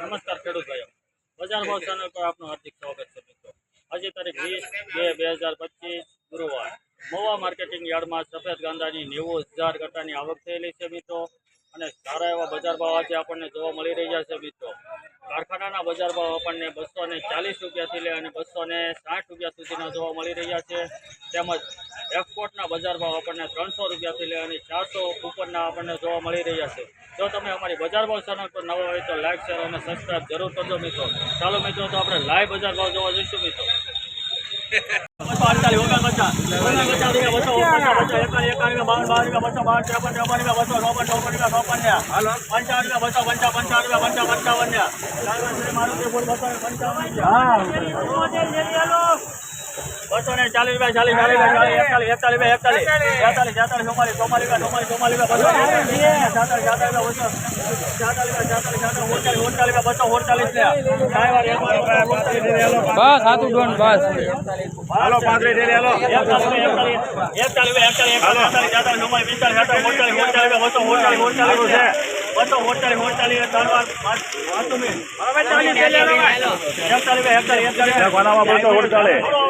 નમસ્કાર ખેડૂત ભાઈઓ. બજાર ભાવ ચેનલ પર આપનું હાર્દિક સ્વાગત છે મિત્રો. આજે તારીખ વીસ બે બે હજાર પચીસ ગુરુવાર. મોવા માર્કેટિંગ યાર્ડમાં સફેદ ગાંદાની નેવું હજાર કરતાની આવક થયેલી છે મિત્રો. અને સારા એવા બજાર ભાવ આજે આપણને જોવા મળી રહ્યા છે મિત્રો. કારખાનાના બજાર ભાવ આપણને બસો ને ચાલીસ રૂપિયાથી લઈ અને બસો ને સાઠ રૂપિયા સુધીના જોવા મળી રહ્યા છે. તેમજ એક્સપોર્ટના બજાર ભાવ આપણને ત્રણસો રૂપિયાથી લઈ અને ચારસો ઉપરના આપણને જોવા મળી રહ્યા છે. જો તમે અમારી બજાર ભાવ ચેનલ પર નવા હોય તો લાઈક શેર અને સબસ્ક્રાઈબ જરૂર કરજો મિત્રો. ચાલો મિત્રો તો આપણે લાઈવ બજાર ભાવ જોવા જઈશું મિત્રો. પંચાવન રૂપિયા બસો ને ચાલીસ રૂપિયા ચાલીસ ચાલીસ એકતાલીસ એકતાલીસ એકતાલીસ એકતાલીસ છેતાલીસ ચોમાલીસ ચોમાલીસ ચોમાલીસ ચોમાલીસ છેતાલીસ રૂપિયા બસો ઓડચાલીસ બસો હાથું ડોન બસ. હાલો પાંત્રીસ હાલો. એકતાલીસ એકતાલીસ એકતાલીસ એકતાલીસ એકતાલીસ એકતાલીસ બસો ઓડચાલીસ ઓડચાલીસ બસો ઓડચાલીસ ઓડચાલીસ ત્રણ વાર એકતાલીસ એકતાલીસ એકતાલીસ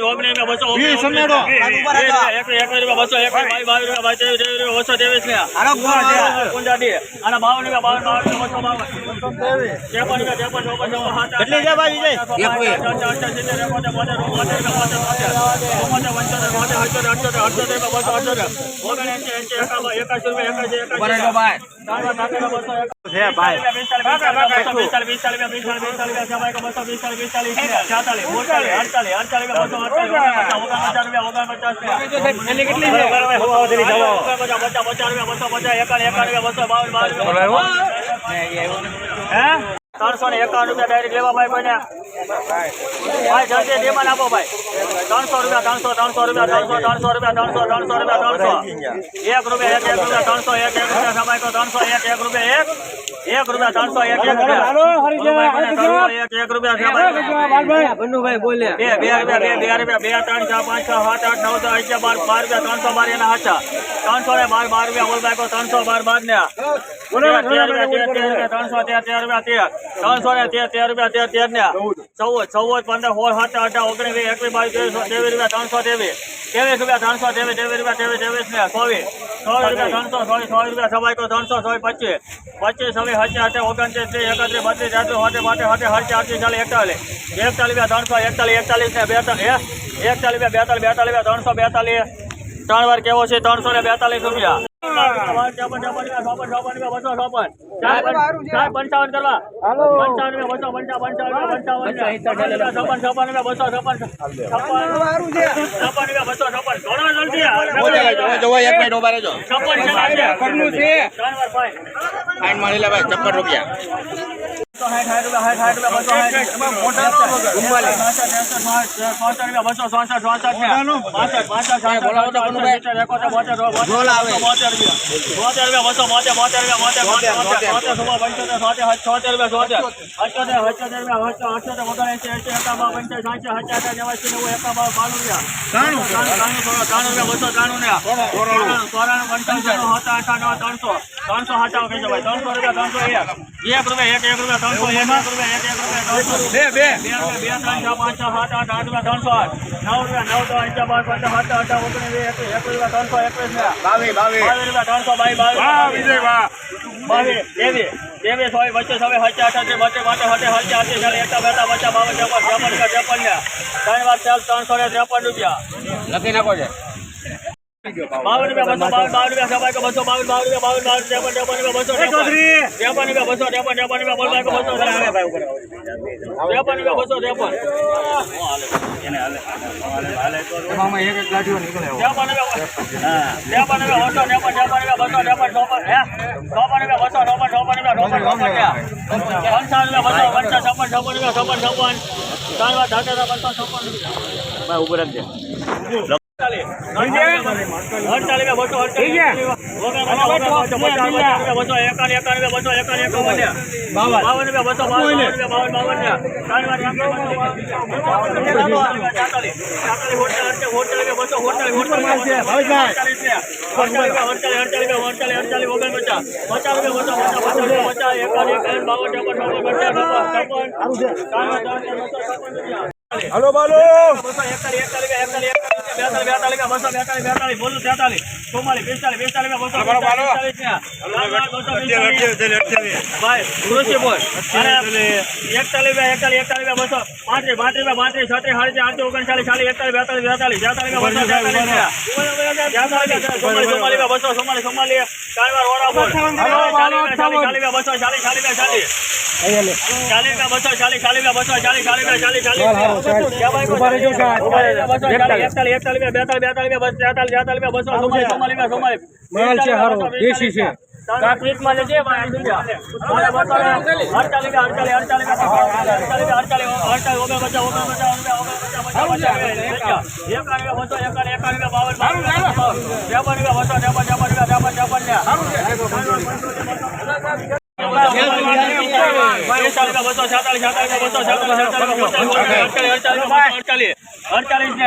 રૂપિયા ત્રેપન રૂપિયા બસો ત્રેપન ત્રણસો ને એકાવન રૂપિયા ડાયરેક્ટ લેવા ભાઈ કોઈને. ભાઈ જલ્દી ડિમાન્ડ આપો ભાઈ. ત્રણસો રૂપિયા ત્રણસો ત્રણસો રૂપિયા ત્રણસો ત્રણસો રૂપિયા ત્રણસો ત્રણસો રૂપિયા ત્રણસો. એક રૂપિયા. એક એક રૂપિયા ત્રણસો એક એક રૂપિયા સમય તો ત્રણસો એક એક રૂપિયા એક એક રૂપિયા ત્રણસો એક એક રૂપિયા. ત્રણસો એક એક રૂપિયા બન્નુભાઈ બોલ્યા. બે બે રૂપિયા બે બે રૂપિયા બે ત્રણ ચાર પાંચ છ સાત આઠ નવ દસ અગિયાર બાર બાર રૂપિયા ત્રણસો બાર એના હાચા. ત્રણસો ને બાર બાર રૂપિયા બોલ ભાઈ ત્રણસો બાર બાર ને. ત્રણસો તેર તેર રૂપિયા તેર. ત્રણસો ને તેર તેર રૂપિયા તેર તેર ને. ચૌદ. ચૌદ પંદર સોળ સાત અઢાર ઓગણીસ વીસ એકવીસ બાવીસ રૂપિયા ત્રણસો ત્રેવીસ. તેવીસ રૂપિયા ત્રણસો ત્રેવીસ ત્રેવીસ રૂપિયા ત્રેવીસ ત્રેવીસ ને ચોવીસ. ચોવીસ રૂપિયા ત્રણસો ચોવીસ ચોવીસ રૂપિયા સવાઈ તો ત્રણસો ચોવીસ પચીસ. પચીસ અઠે ઓગણત્રીસ ત્રીસ એકત્રીસ બત્રીસ તેત્રીસ હોતે માટે હોતે હરચે અડતીસ ચાલીસ એકતાલીસ. એકતાલીસ રૂપિયા ત્રણસો એકતાલીસ એકતાલીસ ને બેતાલીસ. એકતાલીસ રૂપિયા બેતાલીસ બેતાલીસ ત્રણસો બેતાલીસ. ત્રણ વાર કેવો છે? ત્રણસો ને બેતાલીસ રૂપિયા. પંચાવન કરવા પંચાવન રૂપિયા બસો પંચાવન પંચાવન પંચાવન છપ્પન છપ્પન રૂપિયા બસો છપ્પન છપ્પન છપ્પન રૂપિયા બસો છપ્પન ઘણો જલ્દી જોવા એક મિનિટ ઊભા રહેજો છપ્પન છે ના છે કરનું છે ત્રણ વાર ફાઈન ફાઈન મારી લે ભાઈ છપ્પન રૂપિયા ત્રણસો હાચાવ કહી ભાઈ. ત્રણસો રૂપિયા ત્રણસો એક. એક રૂપિયા એક એક રૂપિયા ત્રણસો એક એક રૂપિયા એક એક રૂપિયા ત્રણસો બે બે. બે રૂપિયા બે ત્રણ છ પાંચ છ સાત આઠ આઠ રૂપિયા ત્રણસો આઠ. નવ રૂપિયા નવ તો અગિયાર બાર પંદર સત્તર અઢાર ઓગણીસ વીસ એકવીસ એકવીસ રૂપિયા ત્રણસો એકવીસ ને બાવી બાવી. બાવીસ રૂપિયા ત્રણસો બાવીસ બાવીસ વાહ વિજય વાહ. બાવીસ ત્રેવીસ ત્રેવીસ હોય પચીસ હવે હચે અઠાસી બત્રીસ માટે હટે હચે આઠી ચાલીસ એકતા બેતા પચાસ બાવન ત્રેપન ત્રેપન રૂપિયા ત્રેપન ને. ત્રણ વાર ચાલ ત્રણસો ને ત્રેપન રૂપિયા. લખી નાખો છે. બાવન રૂપિયા બસો બાવન બાવન રૂપિયા સવાઈ કે બસો બાવન બાવન રૂપિયા બાવન બાવન ત્રેપન ત્રેપન રૂપિયા બસો ત્રેપન રૂપિયા બસો ત્રેપન ત્રેપન રૂપિયા બોલ ભાઈ કે બસો ત્રેપન રૂપિયા બસો ત્રેપન એમાં એક હાલો બાલો. એકતાલીસ એકતાલીસ એકતાલીસ બેતાલીસ બેતાલીસ બસો બેતાલીસ બેતાલીસ બોલો તેતાલીસ ચુમ્માલીસ પિસ્તાલીસ પિસ્તાલીસ બસો બસો ભાઈ કૃષિ બોલ. એકતાલીસ એકતાલીસ એકતાલીસ બસો પાંત્રીસ પાંત્રીસ પાંત્રીસ છત્રીસ સાડત્રીસ આઠત્રીસ ઓગણચાલીસ ચાલીસ એકતાલીસ બેતાલીસ બેતાલીસ બે બસો બે ચુમ્માલીસ બસો ચુમ્માલીસ ચુમ્માલીસ ચાલીસ ચાલીસ ચાલીસ ચાલીસ બસો ચાલીસ ચાલીસ ચાલીસ. માલ છે હારો, દેશી છે. ટ્રીટમાં લેજે ભાઈ આ દુનિયા અડતાલીસ અડતાલીસ અડતાલીસ અડતાલીસ અડતાલીસ અડતાલીસ અડતાલીસ ઓગણ પચાસ ઓગણ પચાસ ઓગણ પચાસ એકાણવે બસો છેતાલીસ છેતાલીસ બસો છેતાલીસ છેતાલીસ અડતાલીસ અડતાલીસ ને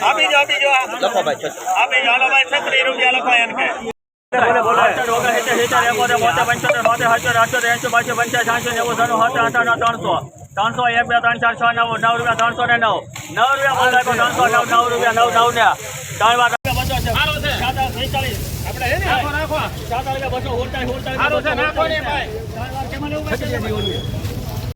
આપી જો આપી જો લખો ભાઈ આપી જો હાલો ભાઈ છત્રીસ રૂપિયા લખો એમ કે ત્રણસો એક બે ત્રણ ચાર છ? નવ નવ રૂપિયા ત્રણસો ને નવ નવ રૂપિયા ત્રણસો નવ નવ રૂપિયા નવ નવ ને ત્રણ વાર રૂપિયા ત્રણસો ત્રણસો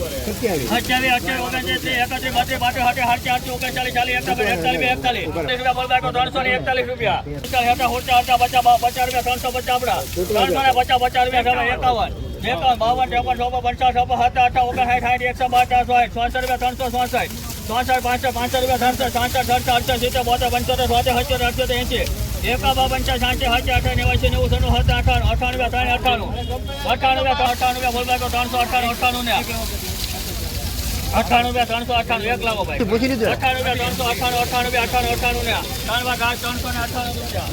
પચીસ પચીસ પચીસ પચીસ પચીસ અઠ્યાવીસ ઓગણત્રીસ એકત્રીસ બત્રીસ બાત્રીસ આઠી આઠી આઠી ઓગણચાલીસ ચાલીસ એકતાલીસ એકતાલીસ રૂપિયા બોલ ત્રણસો ને એકતાલીસ રૂપિયા. હતા હોટા હતા પચાસ પચાસ રૂપિયા ત્રણસો પચાસ આપડા. ત્રણસો ને પચાસ પચાસ રૂપિયા એકાવન. એકાવન બાવન ત્રેપન ચોપન પંચાવન છપ્પન સાત અઠા ઓગણસાઠ સાઠ એકસો બાર સાઠ ચોસઠ રૂપિયા ત્રણસો ચોસઠ ચોસઠ પાંચસો પાંચસો રૂપિયા ત્રણસો સાસઠ સડસઠ અડસઠ સિત્તેર બોતેર પંચોતેર સોતેર અઠ્યોતેર એંસી એકાબા પંચાસ સાંચે સાચે અઠા નેવાસી નેવું સનું હતા અઠાણું અઠાણું ત્રણ અઠાણું અઠાણું અઠાણું ત્રણસો અઠાણું અઠાણું ને અઠાણું રૂપિયા ત્રણસો અઠાણું. એક લાવો ભાઈ. અઠાણું રૂપિયા ત્રણસો અઠાણું અઠાણું રૂપિયા અઠાણું અઠાણું ને ત્રણ ત્રણસો ને અઠાણું રૂપિયા